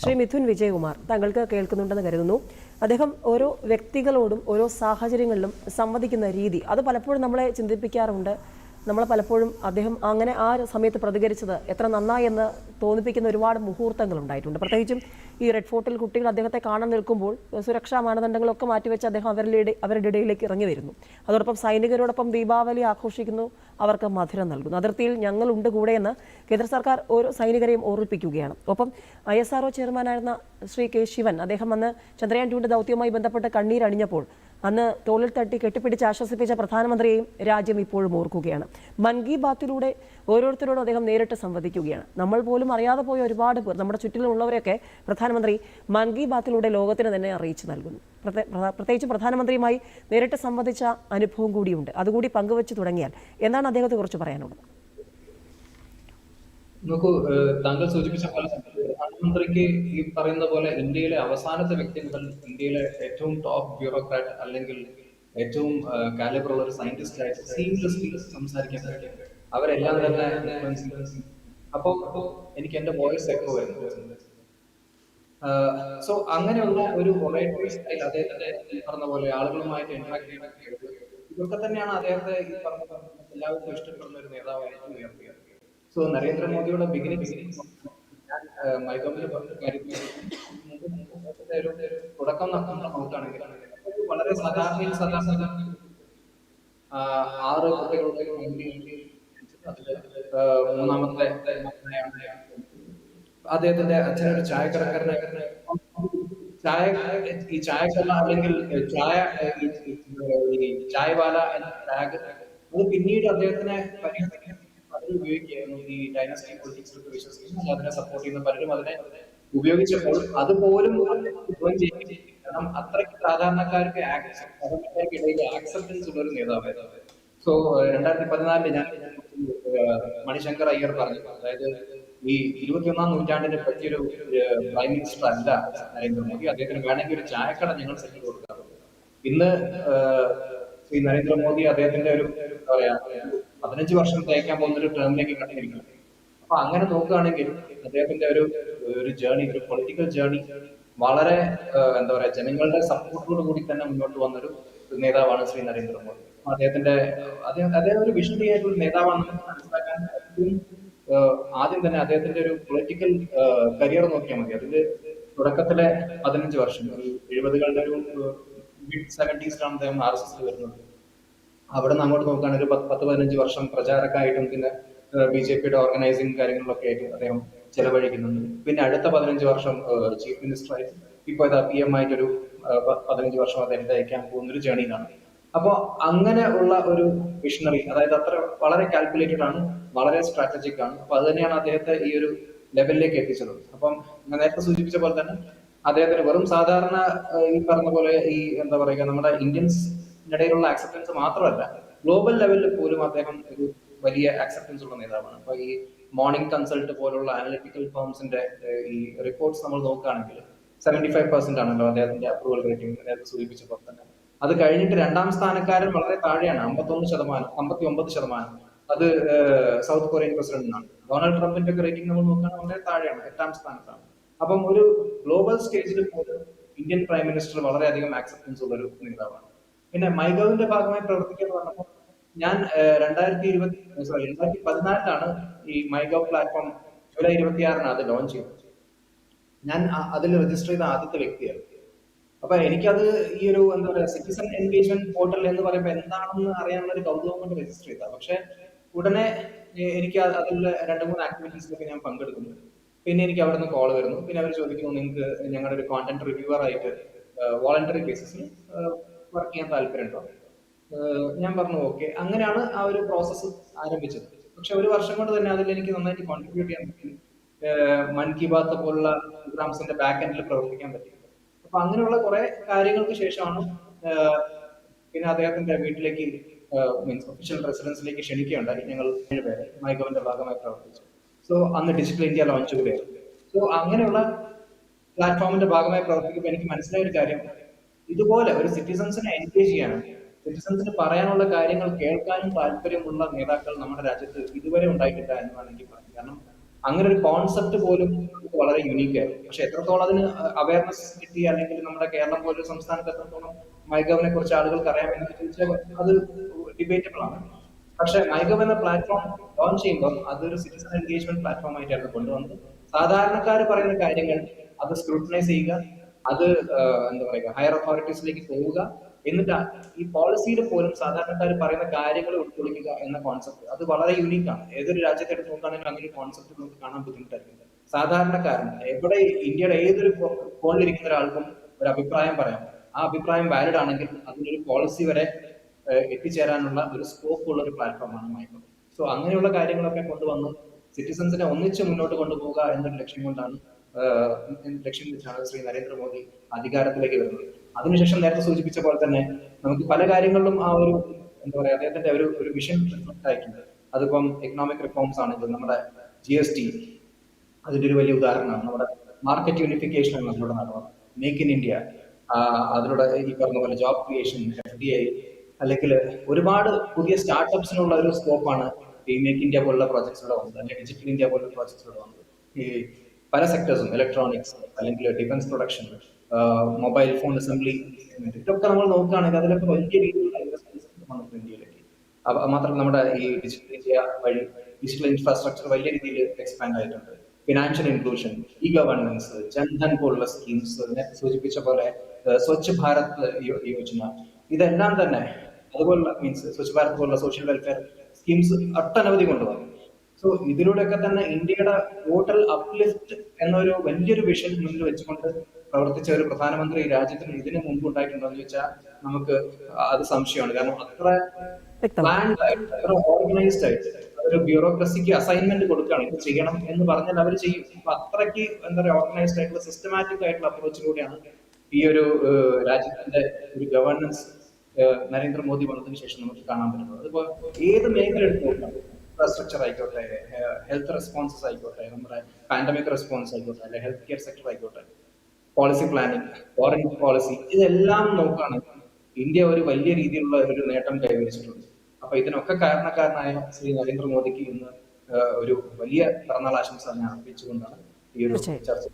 ശ്രീ മിഥുൻ വിജയകുമാർ താങ്കൾക്ക് കേൾക്കുന്നുണ്ടെന്ന് കരുതുന്നു. അദ്ദേഹം ഓരോ വ്യക്തികളോടും ഓരോ സാഹചര്യങ്ങളിലും സംവദിക്കുന്ന രീതി അത് പലപ്പോഴും നമ്മളെ ചിന്തിപ്പിക്കാറുണ്ട്. നമ്മൾ പലപ്പോഴും അദ്ദേഹം അങ്ങനെ ആ സമയത്ത് പ്രതികരിച്ചത് എത്ര നന്നായി എന്ന് തോന്നിപ്പിക്കുന്ന ഒരുപാട് മുഹൂർത്തങ്ങൾ ഉണ്ടായിട്ടുണ്ട് പ്രത്യേകിച്ചും ഈ റെഡ് ഫോർട്ടിൽ കുട്ടികൾ അദ്ദേഹത്തെ കാണാൻ നിൽക്കുമ്പോൾ സുരക്ഷാ മാനദണ്ഡങ്ങളൊക്കെ മാറ്റിവെച്ച് അദ്ദേഹം അവരുടെ അവരുടെ ഇടയിലേക്ക് ഇറങ്ങി വരുന്നു. അതോടൊപ്പം സൈനികരോടൊപ്പം ദീപാവലി ആഘോഷിക്കുന്നു അവർക്ക് മധുരം നൽകുന്നു. അതിർത്തിയിൽ ഞങ്ങളുണ്ട് കൂടെയെന്ന് കേന്ദ്ര സർക്കാർ ഓരോ സൈനികരെയും ഓർമ്മിപ്പിക്കുകയാണ്. ഒപ്പം ഐ എസ് ആർഒ ചെയർമാനായിരുന്ന ശ്രീ കെ ശിവൻ അദ്ദേഹം വന്ന് ചന്ദ്രയാൻ ടുവിന്റെ ദൗത്യവുമായി ബന്ധപ്പെട്ട് കണ്ണീരണിഞ്ഞപ്പോൾ അന്ന് തോളിൽ തട്ടി കെട്ടിപ്പിടിച്ച് ആശ്വസിപ്പിച്ച പ്രധാനമന്ത്രിയെയും രാജ്യം ഇപ്പോഴും ഓർക്കുകയാണ്. മൻ കി ബാത്തിലൂടെ ഓരോരുത്തരോടും അദ്ദേഹം നേരിട്ട് സംവദിക്കുകയാണ്. നമ്മൾ പോലും അറിയാതെ പോയ ഒരുപാട് പേർ നമ്മുടെ ചുറ്റിലുമുള്ളവരെയൊക്കെ പ്രധാനമന്ത്രി മൻ കി ബാത്തിലൂടെ ലോകത്തിന് തന്നെ അറിയിച്ചു നൽകുന്നു. പ്രത്യേകിച്ച് പ്രധാനമന്ത്രിയുമായി നേരിട്ട് സംവദിച്ച അനുഭവം കൂടിയുണ്ട്. അതുകൂടി പങ്കുവച്ച് തുടങ്ങിയാൽ എന്താണ് അദ്ദേഹത്തെ കുറിച്ച് പറയാനുള്ളത്? നോക്കൂ താങ്കൾ സൂചിപ്പിച്ച പോലെ പ്രധാനമന്ത്രിക്ക് ഈ പറയുന്ന പോലെ ഇന്ത്യയിലെ അവസാനത്തെ വ്യക്തി മുതൽ ഇന്ത്യയിലെ ഏറ്റവും ടോപ്പ് ബ്യൂറോക്രാറ്റ് അല്ലെങ്കിൽ ഏറ്റവും കാലിബറുള്ള ഒരു സയന്റിസ്റ്റ് ആയിട്ട് സീംലെസ്ലി സംസാരിക്കാൻ പറ്റും. അവരെല്ലാം തന്നെ അപ്പോ എനിക്ക് എന്റെ വോയിസ് എക്കോ വരുന്നു. സോ അങ്ങനെയുള്ള ഒരു ഒറേറ്ററി സ്റ്റൈൽ അദ്ദേഹത്തിന്റെ പറഞ്ഞ പോലെ ആളുകളുമായിട്ട് ഇന്ററാക്ട് ചെയ്യുന്ന ഇതൊക്കെ തന്നെയാണ് അദ്ദേഹത്തെ ഈ പറഞ്ഞ എല്ലാവർക്കും ഇഷ്ടപ്പെടുന്ന ഒരു നേതാവായിട്ട് ഉയർത്തിയത്. സോ നരേന്ദ്രമോദിയുടെ ബിഗിനിങ് ഞാൻ മൈഗോമിൽ പറഞ്ഞ കാര്യത്തിൽ ഒരു തുടക്കം നോക്കുകയാണെങ്കിൽ ഒരു വളരെ സാധാരണയിൽ സാധാരണ ആറ് കുട്ടികളുടെ മൂന്നാമത്തെ അദ്ദേഹത്തിന്റെ അച്ഛനൊരു ചായക്കടക്കാരനെ ചായ ഈ ചായക്കട അല്ലെങ്കിൽ ചായ ചായവാല എന്ന ടാഗ് അത് പിന്നീട് അദ്ദേഹത്തിനെ പലരും ഉപയോഗിക്കുകയായിരുന്നു ഈ ഡൈനസ്റ്റി പൊളിറ്റിക്സിലൊക്കെ വിശ്വസിക്കുന്നു. അതിനെ സപ്പോർട്ട് ചെയ്യുന്ന പലരും അതിനെ ഉപയോഗിച്ചപ്പോൾ അതുപോലും ചെയ്യും കാരണം അത്രയ്ക്ക് സാധാരണക്കാർക്ക് ആക്സെപ്റ്റൻസ് ഉള്ള ഒരു നേതാവായിരുന്നു സോ രണ്ടായിരത്തി പതിനാലിൽ ഞാൻ മണിശങ്കർ അയ്യർ പറഞ്ഞു. അതായത് ഈ ഇരുപത്തിയൊന്നാം നൂറ്റാണ്ടിനെ പറ്റിയൊരു പ്രൈം മിനിസ്റ്റർ അല്ല നരേന്ദ്രമോദി. അദ്ദേഹത്തിന് വേണമെങ്കിൽ ഒരു ചായക്കട ഞങ്ങൾ സെറ്റ് കൊടുക്കാറുണ്ട് ഇന്ന് ശ്രീ നരേന്ദ്രമോദി അദ്ദേഹത്തിന്റെ ഒരു എന്താ പറയാ പതിനഞ്ച് വർഷം തേക്കാൻ പോകുന്ന ഒരു ടേമിലേക്ക് കടന്നിരിക്കുന്നു അപ്പൊ അങ്ങനെ നോക്കുകയാണെങ്കിൽ അദ്ദേഹത്തിന്റെ ഒരു ഒരു ജേണി ഒരു പൊളിറ്റിക്കൽ ജേണി വളരെ എന്താ പറയാ ജനങ്ങളുടെ സപ്പോർട്ടോട് കൂടി തന്നെ മുന്നോട്ട് വന്നൊരു നേതാവാണ് ശ്രീ നരേന്ദ്രമോദി. അദ്ദേഹത്തിന്റെ അദ്ദേഹം അദ്ദേഹം ഒരു ഒരു നേതാവാണെന്ന് മനസ്സിലാക്കാൻ ആദ്യം തന്നെ അദ്ദേഹത്തിന്റെ ഒരു പൊളിറ്റിക്കൽ കരിയർ നോക്കിയാൽ മതി. അതിന്റെ തുടക്കത്തിലെ പതിനഞ്ച് വർഷം ഒരു എഴുപതുകളുടെ ഒരു മിഡ് സെവന്റീസിലാണ് അദ്ദേഹം ആർ എസ് എസ് വരുന്നത്. അവിടെ അങ്ങോട്ട് നോക്കുകയാണെങ്കിൽ ഒരു പത്ത് പതിനഞ്ച് വർഷം പ്രചാരക്കായിട്ടും പിന്നെ ബി ജെ പിയുടെ ഓർഗനൈസിങ് കാര്യങ്ങളിലൊക്കെ ആയിട്ട് അദ്ദേഹം ചെലവഴിക്കുന്നുണ്ട്. പിന്നെ അടുത്ത പതിനഞ്ച് വർഷം ചീഫ് മിനിസ്റ്റർ ആയിട്ട് ഇപ്പൊ ഇതാ പി എം ആയിട്ടൊരു പതിനഞ്ച് വർഷം അദ്ദേഹം അയക്കാൻ പോകുന്ന ഒരു ജേണിയിലാണ് അപ്പോൾ അങ്ങനെ ഉള്ള ഒരു വിഷണറി അതായത് അത്ര വളരെ കാൽക്കുലേറ്റഡ് ആണ് വളരെ സ്ട്രാറ്റജിക് ആണ്. അപ്പൊ അത് തന്നെയാണ് അദ്ദേഹത്തെ ഈ ഒരു ലെവലിലേക്ക് എത്തിച്ചത്. അപ്പം ഞാൻ നേരത്തെ സൂചിപ്പിച്ച പോലെ തന്നെ അദ്ദേഹത്തിന് വെറും സാധാരണ ഈ പറഞ്ഞ പോലെ ഈ എന്താ പറയുക നമ്മുടെ ഇന്ത്യൻസ് ഇടയിലുള്ള ആക്സെപ്റ്റൻസ് മാത്രമല്ല ഗ്ലോബൽ ലെവലിൽ പോലും അദ്ദേഹം ഒരു വലിയ ആക്സെപ്റ്റൻസ് ഉള്ള നേതാവാണ്. അപ്പൊ ഈ മോർണിംഗ് കൺസൾട്ട് പോലുള്ള അനലിറ്റിക്കൽ ഫേംസിന്റെ ഈ റിപ്പോർട്ട്സ് നമ്മൾ നോക്കുകയാണെങ്കിൽ സെവന്റി ഫൈവ് പെർസെന്റ് ആണല്ലോ അദ്ദേഹത്തിന്റെ അപ്രൂവൽ റേറ്റിംഗ് നേരത്തെ സൂചിപ്പിച്ച പോലെ തന്നെ. അത് കഴിഞ്ഞിട്ട് രണ്ടാം സ്ഥാനക്കാരൻ വളരെ താഴെയാണ് അമ്പത്തൊന്ന് ശതമാനം അമ്പത്തി ഒമ്പത് ശതമാനം. അത് സൗത്ത് കൊറിയൻ പ്രസിഡന്റിനാണ് ഡൊണാൾഡ് ട്രംപിന്റെ ഒക്കെ റേറ്റിംഗ് നമ്മൾ നോക്കുകയാണെങ്കിൽ വളരെ താഴെയാണ് എട്ടാം സ്ഥാനത്താണ്. അപ്പം ഒരു ഗ്ലോബൽ സ്റ്റേജിൽ പോലും ഇന്ത്യൻ പ്രൈം മിനിസ്റ്റർ വളരെയധികം ആക്സെപ്റ്റൻസ് ഉള്ള ഒരു നേതാവാണ്. പിന്നെ മൈഗവിന്റെ ഭാഗമായി പ്രവർത്തിക്കുക പറഞ്ഞപ്പോൾ ഞാൻ രണ്ടായിരത്തി ഇരുപത്തി സോറി രണ്ടായിരത്തി പതിനാലിലാണ് ഈ മൈഗവ് പ്ലാറ്റ്ഫോം ജൂലൈ ഇരുപത്തിയാറിന് അത് ലോഞ്ച് ചെയ്തത്. ഞാൻ അതിൽ രജിസ്റ്റർ ചെയ്ത ആദ്യത്തെ വ്യക്തിയാണ്. അപ്പൊ എനിക്കത് ഈ ഒരു എന്താ പറയുക സിറ്റിസൺ എൻഗേജ്മെന്റ് പോർട്ടൽ എന്ന് പറയുമ്പോൾ എന്താണെന്ന് അറിയാനുള്ള ഒരു കൗതുകം കൊണ്ട് രജിസ്റ്റർ ചെയ്ത. പക്ഷെ ഉടനെ എനിക്ക് അത് അതിലുള്ള രണ്ട് മൂന്ന് ആക്ടിവിറ്റീസിലൊക്കെ ഞാൻ പങ്കെടുക്കുന്നു. പിന്നെ എനിക്ക് അവിടെ നിന്ന് കോൾ വരുന്നു. പിന്നെ അവർ ചോദിക്കുന്നു നിങ്ങൾക്ക് ഞങ്ങളുടെ ഒരു കോണ്ടന്റ് റിവ്യൂവർ ആയിട്ട് വോളണ്ടറി ബേസിസിൽ വർക്ക് ചെയ്യാൻ താല്പര്യമുണ്ടോ? ഞാൻ പറഞ്ഞു ഓക്കെ അങ്ങനെയാണ് ആ ഒരു പ്രോസസ്സ് ആരംഭിച്ചത്. പക്ഷെ ഒരു വർഷം കൊണ്ട് തന്നെ അതിൽ എനിക്ക് നന്നായിട്ട് കോൺട്രിബ്യൂട്ട് ചെയ്യാൻ പറ്റി. മൻ കി ബാത്ത് പോലുള്ള പ്രോഗ്രാംസിന്റെ ബാക്ക് എൻഡിൽ പ്രവർത്തിക്കാൻ പറ്റിയത് അപ്പൊ അങ്ങനെയുള്ള കുറെ കാര്യങ്ങൾക്ക് ശേഷമാണ് പിന്നെ അദ്ദേഹത്തിന്റെ വീട്ടിലേക്ക് മീൻസ് ഒഫീഷ്യൽ റെസിഡൻസിലേക്ക് ക്ഷണിക്കുകയുണ്ടായി. ഞങ്ങൾ ഏഴ് പേരെ മൈഗവന്റെ ഭാഗമായി പ്രവർത്തിച്ചു. സോ അന്ന് ഡിജിറ്റൽ ഇന്ത്യ ലോഞ്ച് കൂടെയായിരുന്നു. സോ അങ്ങനെയുള്ള പ്ലാറ്റ്ഫോമിന്റെ ഭാഗമായി പ്രവർത്തിക്കുമ്പോൾ എനിക്ക് മനസ്സിലായ ഒരു കാര്യം ഇതുപോലെ ഒരു സിറ്റിസൺസിനെ എൻഗേജ് ചെയ്യണം. സിറ്റിസൺസിന് പറയാനുള്ള കാര്യങ്ങൾ കേൾക്കാനും താല്പര്യമുള്ള നേതാക്കൾ നമ്മുടെ രാജ്യത്ത് ഇതുവരെ ഉണ്ടായിട്ടില്ല എന്ന് വേണമെങ്കിൽ പറയാം. കാരണം അങ്ങനെ ഒരു കോൺസെപ്റ്റ് പോലും വളരെ യുണീക്ക് ആയിരുന്നു. പക്ഷെ എത്രത്തോളം അതിന് അവയർനെസ് കിട്ടി അല്ലെങ്കിൽ നമ്മുടെ കേരളം പോലൊരു സംസ്ഥാനത്ത് എത്രത്തോളം മൈഗവിനെ കുറിച്ച് ആളുകൾക്ക് അറിയാം എന്ന് ചോദിച്ചാൽ അത് ഡിബേറ്റബിൾ ആണ്. പക്ഷെ മൈഗവ് എന്ന പ്ലാറ്റ്ഫോം ലോഞ്ച് ചെയ്യുമ്പോൾ അതൊരു സിറ്റിസൺ എൻഗേജ്മെന്റ് പ്ലാറ്റ്ഫോം ആയിട്ടാണ് കൊണ്ടുവന്നത്. സാധാരണക്കാർ പറയുന്ന കാര്യങ്ങൾ അത് സ്ക്രൂട്ടനൈസ് ചെയ്യുക അത് എന്താ പറയുക ഹയർ അതോറിറ്റീസിലേക്ക് പോവുക. എന്നിട്ട് ഈ പോളിസിയിൽ പോലും സാധാരണക്കാർ പറയുന്ന കാര്യങ്ങൾ ഉൾക്കൊള്ളിക്കുക എന്ന കോൺസെപ്റ്റ് അത് വളരെ യുണീക്ക് ആണ്. ഏതൊരു രാജ്യത്തെ എടുത്ത് നോക്കുകയാണെങ്കിൽ അങ്ങനെ ഒരു കോൺസെപ്റ്റ് നമുക്ക് കാണാൻ ബുദ്ധിമുട്ടായിരിക്കും. സാധാരണക്കാരൻ എവിടെ ഇന്ത്യയുടെ ഏതൊരു കോണിലിരിക്കുന്ന ഒരാൾക്കും ഒരു അഭിപ്രായം പറയാം. ആ അഭിപ്രായം വാലിഡ് ആണെങ്കിൽ അതിനൊരു പോളിസി വരെ എത്തിച്ചേരാനുള്ള ഒരു സ്കോപ്പ് ഉള്ള ഒരു പ്ലാറ്റ്ഫോമാണ് മൈക്രോ. സോ അങ്ങനെയുള്ള കാര്യങ്ങളൊക്കെ കൊണ്ടുവന്ന് സിറ്റിസൺസിനെ ഒന്നിച്ച് മുന്നോട്ട് കൊണ്ടുപോകുക എന്നൊരു ലക്ഷ്യം കൊണ്ടാണ് ലക്ഷ്യം വെച്ചാണ് ശ്രീ നരേന്ദ്രമോദി അധികാരത്തിലേക്ക് വരുന്നത്. അതിനുശേഷം നേരത്തെ സൂചിപ്പിച്ച പോലെ തന്നെ നമുക്ക് പല കാര്യങ്ങളിലും ആ ഒരു എന്താ പറയാ അദ്ദേഹത്തിന്റെ ഒരു ഒരു വിഷൻ റിഫ്ലക്ട് ആയിട്ടുണ്ട് അതിപ്പം എക്കണോമിക് റിഫോംസ് ആണെങ്കിലും നമ്മുടെ ജി എസ് ടി അതിന്റെ ഒരു വലിയ ഉദാഹരണമാണ്. നമ്മുടെ മാർക്കറ്റ് യൂണിഫിക്കേഷൻ അതിലൂടെ നടന്നത്. മേക്ക് ഇൻ ഇന്ത്യ അതിലൂടെ ഈ പറഞ്ഞ പോലെ job creation F D I അല്ലെങ്കിൽ ഒരുപാട് പുതിയ സ്റ്റാർട്ടപ്സിനുള്ള ഒരു സ്കോപ്പാണ് ഈ മേക്ക് ഇന്ത്യ പോലുള്ള പ്രോജക്ട്സിലൂടെ വന്നത്. അല്ലെങ്കിൽ ഡിജിറ്റൽ ഇന്ത്യ പോലുള്ള പ്രോജക്ട്സിലൂടെ വന്നത്. ഈ പല സെക്ടേഴ്സും ഇലക്ട്രോണിക്സ് അല്ലെങ്കിൽ defence production mobile phone assembly ഇതൊക്കെ നമ്മൾ നോക്കുകയാണെങ്കിൽ അതിലൊക്കെ വലിയ രീതിയിലുള്ള ഇൻവെസ്റ്റ്മെന്റ്സ് ഇന്ത്യയിലേക്ക്. മാത്രമല്ല നമ്മുടെ ഈ ഡിജിറ്റൽ ഇന്ത്യ വഴി ഡിജിറ്റൽ ഇൻഫ്രാസ്ട്രക്ചർ വലിയ രീതിയിൽ എക്സ്പാൻഡ് ആയിട്ടുണ്ട്. Financial inclusion e governance Jan Dhan പോലുള്ള സ്കീംസ് സൂചിപ്പിച്ച പോലെ സ്വച്ഛ് ഭാരത് യോജന. ഇതെല്ലാം തന്നെ അതുപോലുള്ള മീൻസ് സ്വച്ഛ് ഭാരത് പോലുള്ള സോഷ്യൽ വെൽഫെയർ സ്കീംസ് ഒട്ടനവധി കൊണ്ടുവന്നു. സോ ഇതിലൂടെയൊക്കെ തന്നെ ഇന്ത്യയുടെ ടോട്ടൽ അപ്ലിഫ്റ്റ് എന്നൊരു വലിയൊരു വിഷൻ മുന്നിൽ വെച്ചുകൊണ്ട് പ്രവർത്തിച്ച ഒരു പ്രധാനമന്ത്രി രാജ്യത്തിന് ഇതിനു മുമ്പ് ഉണ്ടായിട്ടുണ്ടോ എന്ന് ചോദിച്ചാൽ നമുക്ക് അത് സംശയമാണ്. കാരണം അത്ര പ്ലാൻഡ് ആയിട്ട് അത്ര ഓർഗനൈസ്ഡ് ആയിട്ട് ഒരു ബ്യൂറോക്രസിക്ക് അസൈൻമെന്റ് കൊടുക്കുകയാണ്. ഇത് ചെയ്യണം എന്ന് പറഞ്ഞാൽ അവർ ചെയ്യും. അപ്പൊ അത്രയ്ക്ക് എന്താ പറയുക ഓർഗനൈസ്ഡ് ആയിട്ടുള്ള സിസ്റ്റമാറ്റിക് ആയിട്ടുള്ള അപ്രോച്ചിലൂടെയാണ് ഈ ഒരു രാജ്യത്തിന്റെ ഒരു ഗവർണൻസ് നരേന്ദ്രമോദി വന്നതിന് ശേഷം നമുക്ക് കാണാൻ പറ്റുന്നത്. അതിപ്പോ ഏത് മേഖല എടുത്ത് നോക്കാം? ഇൻഫ്രാസ്ട്രക്ചർ ആയിക്കോട്ടെ ഹെൽത്ത് റെസ്പോൺസസ് ആയിക്കോട്ടെ നമ്മുടെ പാൻഡമിക് റെസ്പോൺസ് ആയിക്കോട്ടെ അല്ലെ ഹെൽത്ത് കെയർ സെക്ടർ ആയിക്കോട്ടെ പോളിസി പ്ലാനിങ് ഫോറിൻ പോളിസി ഇതെല്ലാം നോക്കുകയാണെങ്കിൽ ഇന്ത്യ ഒരു വലിയ രീതിയിലുള്ള ഒരു നേട്ടം കൈവരിച്ചിട്ടുണ്ട്. അപ്പൊ ഇതിനൊക്കെ കാരണക്കാരനായ ശ്രീ നരേന്ദ്രമോദിക്ക് ഇന്ന് ഒരു വലിയ പിറന്നാൾ ആശംസ ഞാൻ അർപ്പിച്ചുകൊണ്ടാണ് ഈ ഒരു ചർച്ച